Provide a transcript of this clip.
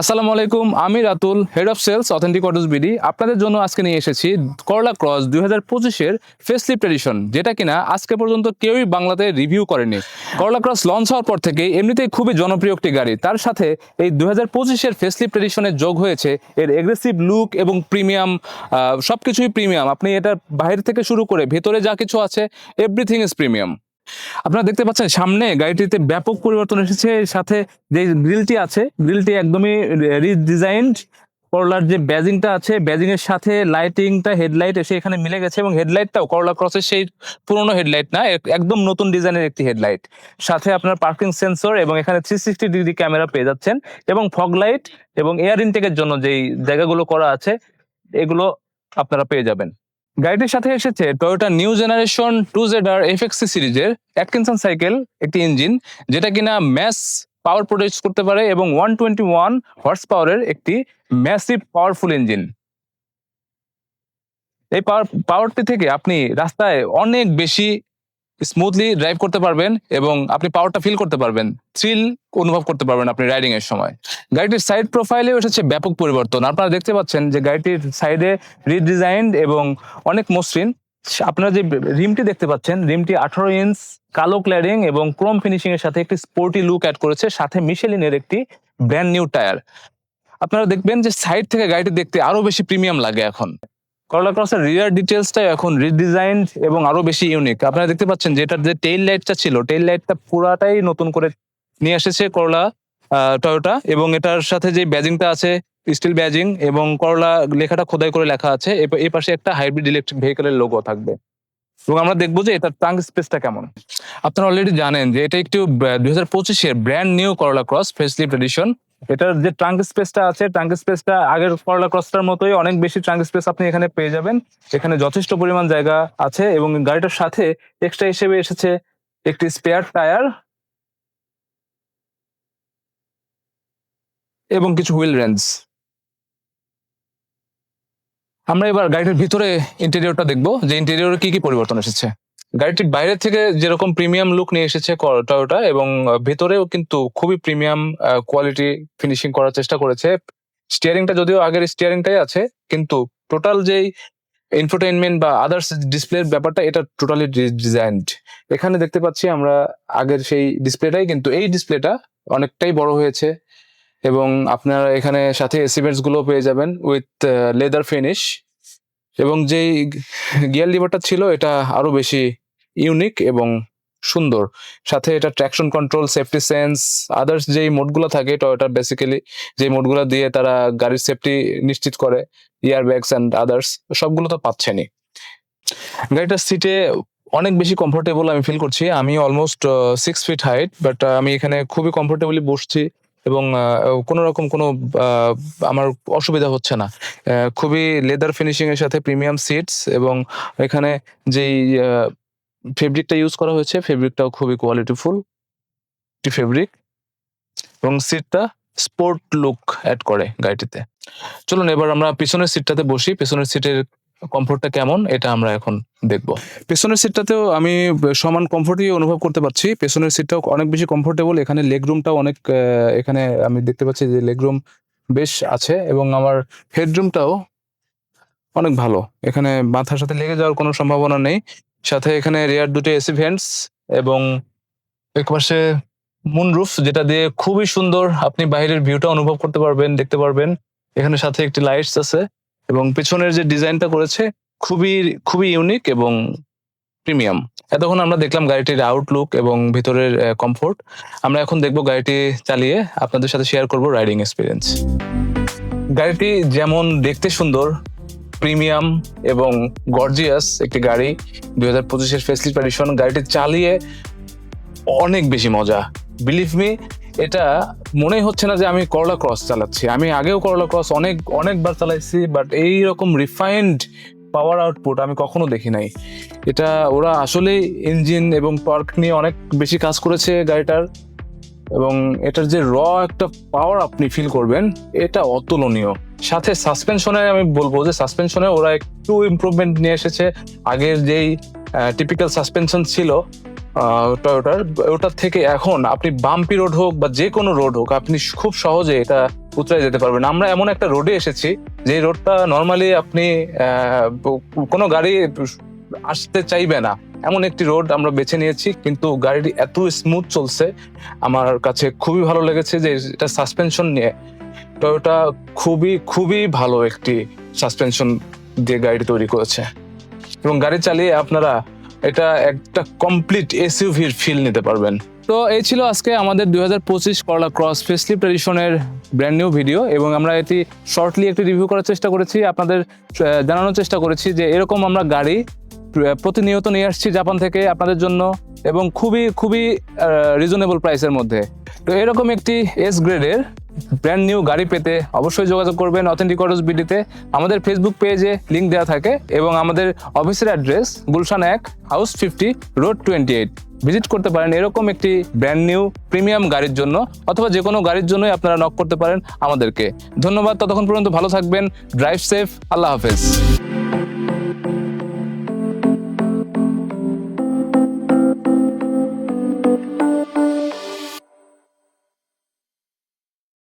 আসসালামু আলাইকুম, আমি Ratul head of sales authentic autos BD আপনাদের জন্য আজকে নিয়ে এসেছি করলা ক্রস দুই হাজার পঁচিশের ফেসলিপ এডিশন যেটা কিনা আজকে পর্যন্ত কেউই বাংলাতে রিভিউ করেনি। করলা ক্রস লঞ্চ হওয়ার পর থেকে এমনিতেই খুবই জনপ্রিয় একটি গাড়ি। তার সাথে এই দুই হাজার পঁচিশের ফেসলিপ এডিশনে যোগ হয়েছে এর এগ্রেসিভ লুক এবং প্রিমিয়াম সব কিছুই প্রিমিয়াম আপনি এটা বাইরে থেকে শুরু করে ভেতরে যা কিছু আছে এভরিথিং ইজ প্রিমিয়াম আপনারা দেখতে পাচ্ছেন, সামনে গাড়িটিতে ব্যাপক পরিবর্তন এসেছে। সাথে যে গ্রিলটি আছে, গ্রিলটি একদমই রিডিজাইনড করলার যে ব্যাজিংটা আছে ব্যাজিং এর সাথে লাইটিংটা হেডলাইট এসে এখানে মিলে গেছে এবং হেডলাইটটাও করলা ক্রসের সেই পুরোনো হেডলাইট না একদম নতুন ডিজাইনের একটি হেডলাইট সাথে আপনার পার্কিং সেন্সর এবং এখানে থ্রি সিক্সটি ডিগ্রি ক্যামেরা পেয়ে যাচ্ছেন এবং ফগ লাইট এবং এয়ার ইনটেকের জন্য যেই জায়গাগুলো করা আছে, এগুলো আপনারা পেয়ে যাবেন। গাড়িটির সাথে এসেছে Toyota new generation two Z R FXE সিরিজের অ্যাটকিনসন সাইকেল একটি ইঞ্জিন যেটা কিনা ম্যাস পাওয়ার প্রডিউস করতে পারে এবং ওয়ান টোয়েন্টি ওয়ান হর্স পাওয়ারের একটি ম্যাসিভ পাওয়ারফুল ইঞ্জিন এই পাওয়ার পাওয়ারটি থেকে আপনি রাস্তায় অনেক বেশি স্মুথলি ড্রাইভ করতে পারবেন এবং আপনি পাওয়ারটা ফিল করতে পারবেন। থ্রিল অনুভব করতে পারবেন আপনি রাইডিং এর সময়। গাড়িটির সাইড প্রোফাইলেও এসেছে ব্যাপক পরিবর্তন। আপনারা দেখতে পাচ্ছেন যে গাড়িটির সাইডে রিডিজাইনড এবং অনেক মসৃণ। আপনারা যে রিমটি দেখতে পাচ্ছেন, রিমটি আঠারো ইঞ্চ কালো ক্ল্যাডিং এবং ক্রোম ফিনিশিং এর সাথে একটি স্পোর্টি লুক অ্যাড করেছে, সাথে মিশেলিনের একটি ব্র্যান্ড নিউ টায়ার আপনারা দেখবেন যে সাইড থেকে গাড়িটি দেখতে আরও বেশি প্রিমিয়াম লাগে এখন। করলা ক্রসের রিয়ার ডিটেলসটাই এখন রিডিজাইনড এবং আরও বেশি ইউনিক আপনারা দেখতে পাচ্ছেন যে এটার যে টেইল লাইটটা ছিল টেইল লাইটটা পুরাটাই নতুন করে নিয়ে এসেছে করলা টয়োটা এবং এটার সাথে যে ব্যাজিংটা আছে স্টিল ব্যাজিং এবং করলা লেখাটা খোদাই করে লেখা আছে এই পাশে একটা হাইব্রিড ইলেকট্রিক ভেহিকেলের লোগো থাকবে। এবং আমরা দেখব যে এটার ট্রাঙ্ক স্পেসটা কেমন। আপনারা অলরেডি জানেন যে এটা একটু দুই হাজার পঁচিশের brand new Corolla Cross facelift edition এটার যে ট্রাঙ্ক স্পেসটা আছে ট্রাঙ্ক স্পেসটা আগের করলা ক্রসটার মতোই অনেক বেশি ট্রাঙ্ক স্পেস আপনি এখানে পেয়ে যাবেন। এখানে যথেষ্ট পরিমাণ জায়গা আছে এবং গাড়িটার সাথে এক্সট্রা হিসেবে এসেছে একটি স্পেয়ার টায়ার এবং কিছু হুইল রেঞ্জ আমরা এবার গাড়িটার ভিতরে ইন্টেরিয়রটা দেখব, যে ইন্টেরিয়রে কি কি পরিবর্তন এসেছে। গাড়িটির বাইরে থেকে যেরকম প্রিমিয়াম লুক নিয়ে এসেছে টয়োটা এবং ভেতরেও কিন্তু খুবই প্রিমিয়াম কোয়ালিটি ফিনিশিং করার চেষ্টা করেছে। স্টিয়ারিংটা যদিও আগের স্টিয়ারিংটাই আছে, কিন্তু টোটাল যেই ইনফোটেইনমেন্ট বা আদার্স ডিসপ্লের ব্যাপারটা, এটা টোটালি ডিজাইনড এখানে দেখতে পাচ্ছি আমরা আগের সেই ডিসপ্লেটাই কিন্তু এই ডিসপ্লেটা অনেকটাই বড় হয়েছে এবং আপনারা এখানে সাথে এসিমেন্টসগুলো পেয়ে যাবেন উইথ লেদার ফিনিশ এবং যেই গিয়ার লিভারটা ছিল, এটা আরও বেশি ইউনিক এবং সুন্দর। সাথে এটা traction control safety sense others যেই মোডগুলো থাকে টয়োটা বেসিক্যালি যে মোডগুলো দিয়ে তারা গাড়ির সেফটি নিশ্চিত করে ইয়ার ব্যাগস অ্যান্ড আদার্স সবগুলো তো পাচ্ছেনই। গাড়িটার সিটে অনেক বেশি কমফোর্টেবল আমি ফিল করছি। আমি almost six feet height but আমি এখানে খুবই কমফোর্টেবলি বসছি এবং কোনো রকম কোনো আমার অসুবিধা হচ্ছে না। খুবই লেদার ফিনিশিং এর সাথে প্রিমিয়াম সিটস এবং এখানে যেই ফেব্রিকটা ইউজ করা হয়েছে ফেব্রিকটাও খুবই কোয়ালিটিফুল একটি ফেব্রিক এবং সিটটা স্পোর্ট লুক অ্যাড করে গাড়িটিতে। চলুন এবার আমরা পিছনের সিটটাতে বসি, পিছনের সিটের কমফোর্টটা কেমন, এটা আমরা এখন দেখব। পেছনের সিটটাতেও আমি সমান কমফোর্টই অনুভব করতে পারছি, পেছনের সিটটাও অনেক বেশি কমফোর্টেবল এখানে লেগ রুমটাও অনেক এখানে আমি দেখতে পাচ্ছি যে লেগ রুম বেশ আছে, এবং আমার হেডরুমটাও অনেক ভালো, এখানে মাথার সাথে লেগে যাওয়ার কোনো সম্ভাবনা নেই। সাথে এখানে রেয়ার দুটো এসি ভেন্টস এবং একপাশে মুনরুফ যেটা দিয়ে খুবই সুন্দর আপনি বাইরের ভিউটা অনুভব করতে পারবেন, দেখতে পারবেন। এখানে সাথে একটি লাইটস আছে এবং পেছনের যে ডিজাইনটা করেছে খুবই খুবই ইউনিক এবং প্রিমিয়াম এতক্ষণ আমরা দেখলাম গাড়িটির আউটলুক এবং ভিতরের কমফোর্ট আমরা এখন দেখব গাড়িটি চালিয়ে আপনাদের সাথে শেয়ার করব রাইডিং এক্সপিরিয়েন্স গাড়িটি যেমন দেখতে সুন্দর প্রিমিয়াম এবং গর্জিয়াস একটি গাড়ি, দুই হাজার পঁচিশের ফেসলিট এডিশন গাড়িটি চালিয়ে অনেক বেশি মজা। বিলিভ মি এটা মনে হচ্ছে না যে আমি করলা ক্রস চালাচ্ছি। আমি আগেও করলা ক্রস অনেক, অনেকবার চালাইছি বাট এই রকম রিফাইন্ড পাওয়ার আউটপুট আমি কখনো দেখি নাই। এটা ওরা আসলে ইঞ্জিন এবং পার্ক নিয়ে অনেক বেশি কাজ করেছে গাড়িটার। এবং এটার যে র একটা পাওয়ার আপনি ফিল করবেন, এটা অতুলনীয়। সাথে সাসপেনশনে আমি বলব যে সাসপেনশনে ওরা একটু ইমপ্রুভমেন্ট নিয়ে এসেছে। আগের যেই টিপিক্যাল সাসপেনশন ছিল টয়োটার ওটার থেকে এখন আপনি বাম্পি রোড হোক বা যে কোনো রোড হোক, আপনি খুব সহজে এটা উতরে যেতে পারবেন। আমরা এমন একটা রোডে এসেছি, যে রোডটা নর্মালি আপনি কোনো গাড়ি আসতে চাইবে না। এমন একটি রোড আমরা বেছে নিয়েছি, কিন্তু গাড়িটি এত স্মুথ চলছে। আমার কাছে খুবই ভালো লেগেছে যে এটা সাসপেনশন নিয়ে টয়োটা খুবই খুবই ভালো একটি সাসপেনশন দিয়ে গাড়ি তৈরি করেছে। এবং গাড়ি চালিয়ে আপনারা এটা একটা কমপ্লিট এসইউভির ফিল নিতে পারবেন। তো এই ছিল আজকে আমাদের দুই হাজার পঁচিশ করলা ক্রস ফেসলিপ এডিশনের ব্র্যান্ড নিউ ভিডিও এবং আমরা এটি শর্টলি একটি রিভিউ করার চেষ্টা করেছি, আপনাদের জানানোর চেষ্টা করেছি যে এরকম আমরা গাড়ি প্রতিনিয়ত নিয়ে আসছি জাপান থেকে আপনাদের জন্য এবং খুবই খুবই রিজনেবল প্রাইসের মধ্যে। তো এরকম একটি এস গ্রেডের ব্র্যান্ড নিউ গাড়ি পেতে অবশ্যই যোগাযোগ করবেন অথেন্টিক অটোস বিডিতে আমাদের ফেসবুক পেজে লিঙ্ক দেওয়া থাকে এবং আমাদের অফিসের অ্যাড্রেস গুলশান এক house fifty road twenty eight visit করতে পারেন এরকম একটি ব্র্যান্ড নিউ প্রিমিয়াম গাড়ির জন্য অথবা যে কোনো গাড়ির জন্যই আপনারা নক করতে পারেন আমাদেরকে। ধন্যবাদ, ততক্ষণ পর্যন্ত ভালো থাকবেন ড্রাইভ সেফ আল্লাহ হাফেজ।